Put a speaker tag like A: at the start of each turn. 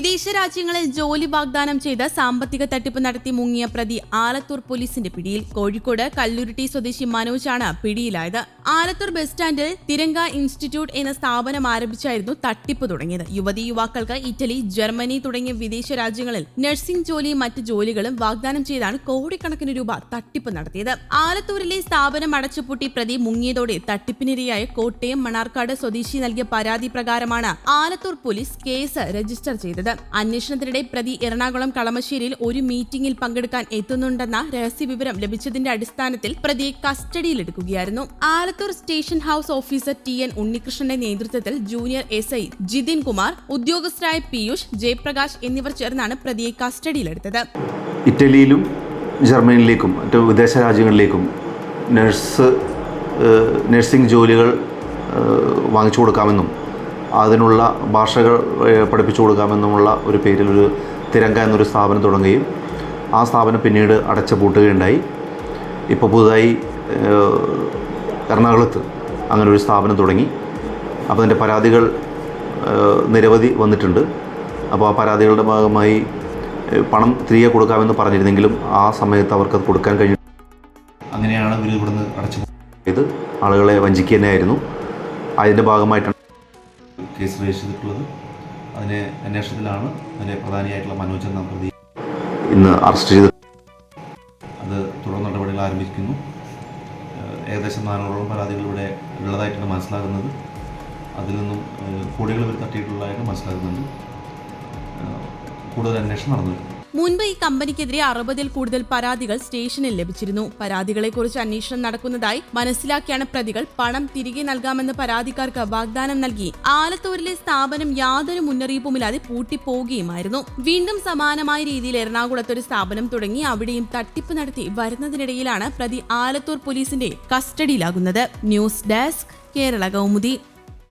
A: രാജ്യങ്ങളിൽ ജോലി വാഗ്ദാനം ചെയ്ത് സാമ്പത്തിക തട്ടിപ്പ് നടത്തി മുങ്ങിയ പ്രതി ആലത്തൂർ പോലീസിന്റെ പിടിയിൽ കോഴിക്കോട് കല്ലുരുട്ടി സ്വദേശി മനോജാണ് പിടിയിലായത്. ആലത്തൂർ ബസ് സ്റ്റാൻഡിൽ തിരങ്ക ഇൻസ്റ്റിറ്റ്യൂട്ട് എന്ന സ്ഥാപനം ആരംഭിച്ചായിരുന്നു തട്ടിപ്പ് തുടങ്ങിയത്. യുവതി യുവാക്കൾക്ക് ഇറ്റലി ജർമ്മനി തുടങ്ങിയ വിദേശ രാജ്യങ്ങളിൽ നഴ്സിംഗ് ജോലിയും മറ്റ് ജോലികളും വാഗ്ദാനം ചെയ്താണ് കോടിക്കണക്കിന് രൂപ തട്ടിപ്പ് നടത്തിയത്. ആലത്തൂരിലെ സ്ഥാപനം അടച്ചുപൂട്ടി പ്രതി മുങ്ങിയതോടെ തട്ടിപ്പിനിരയായ കോട്ടയം മണാർക്കാട് സ്വദേശി നൽകിയ പരാതി പ്രകാരമാണ് ആലത്തൂർ പോലീസ് കേസ് രജിസ്റ്റർ ചെയ്തത്. അന്വേഷണത്തിനിടെ പ്രതി എറണാകുളം കളമശ്ശേരിയിൽ ഒരു മീറ്റിംഗിൽ പങ്കെടുക്കാൻ എത്തുന്നുണ്ടെന്ന രഹസ്യവിവരം ലഭിച്ചതിന്റെ അടിസ്ഥാനത്തിൽ പ്രതിയെ കസ്റ്റഡിയിലെടുക്കുകയായിരുന്നു. Alathur station house officer T N ഉണ്ണികൃഷ്ണന്റെ നേതൃത്വത്തിൽ junior S I Jithin Kumar ഉദ്യോഗസ്ഥരായ Piyush Jayaprakash എന്നിവർ ചേർന്നാണ് പ്രതിയെ കസ്റ്റഡിയിലെടുത്തത്.
B: ഇറ്റലിയിലും ജർമ്മനിയിലേക്കും മറ്റു വിദേശ രാജ്യങ്ങളിലേക്കും നഴ്സ് നഴ്സിംഗ് ജോലികൾ വാങ്ങിച്ചു കൊടുക്കാമെന്നും അതിനുള്ള ഭാഷകൾ പഠിപ്പിച്ചു കൊടുക്കാമെന്നുമുള്ള ഒരു പേരിൽ ഒരു തിരങ്ക എന്നൊരു സ്ഥാപനം തുടങ്ങുകയും ആ സ്ഥാപനം പിന്നീട് അടച്ചു പൂട്ടുകയുണ്ടായി. ഇപ്പോൾ പുതുതായി എറണാകുളത്ത് അങ്ങനെ ഒരു സ്ഥാപനം തുടങ്ങി. അപ്പോൾ അതിന്റെ പരാതികൾ നിരവധി വന്നിട്ടുണ്ട്. അപ്പോൾ ആ പരാതികളുടെ ഭാഗമായി പണം തിരികെ കൊടുക്കാമെന്ന് പറഞ്ഞിരുന്നെങ്കിലും ആ സമയത്ത് അവർക്കത് കൊടുക്കാൻ കഴിഞ്ഞു. അങ്ങനെയാണ് ഇവർ ഇവിടുന്ന് അടച്ചു ഇത് ആളുകളെ വഞ്ചിക്കുക തന്നെയായിരുന്നു. അതിന്റെ ഭാഗമായിട്ടാണ് കേസ് രജിസ്റ്റർ ചെയ്തിട്ടുള്ളത്. അതിനെ അന്വേഷണത്തിലാണ് അതിന്റെ പ്രധാനിയായിട്ടുള്ള മനോജ് എന്ന പ്രതി ഇന്ന് അറസ്റ്റ് ചെയ്ത് അത് തുടർ നടപടികൾ ആരംഭിക്കുന്നു. ഏകദേശം നാനൂറോളം പരാതികൾ ഇവിടെ ഉള്ളതായിട്ടാണ് മനസ്സിലാകുന്നത്. അതിൽ നിന്നും കോടികൾ ഇവർ തട്ടിയിട്ടുള്ളതായിട്ട് മനസ്സിലാകുന്നുണ്ട്. കൂടുതൽ അന്വേഷണം നടന്നു
A: മുൻപ് ഈ കമ്പനിക്കെതിരെ അറുപതിൽ കൂടുതൽ പരാതികൾ സ്റ്റേഷനിൽ ലഭിച്ചിരുന്നു. പരാതികളെക്കുറിച്ച് അന്വേഷണം നടക്കുന്നതായി മനസ്സിലാക്കിയാണ് പ്രതികൾ പണം തിരികെ നൽകാമെന്ന് പരാതിക്കാർക്ക് വാഗ്ദാനം നൽകി. ആലത്തൂരിലെ സ്ഥാപനം യാതൊരു മുന്നറിയിപ്പുമില്ലാതെ പൂട്ടിപ്പോവുകയുമായിരുന്നു. വീണ്ടും സമാനമായ രീതിയിൽ എറണാകുളത്ത് ഒരു സ്ഥാപനം തുടങ്ങി അവിടെയും തട്ടിപ്പ് നടത്തി വരുന്നതിനിടയിലാണ് പ്രതി ആലത്തൂർ പോലീസിന്റെ കസ്റ്റഡിയിലാകുന്നത്. News desk Kerala Kaumudi.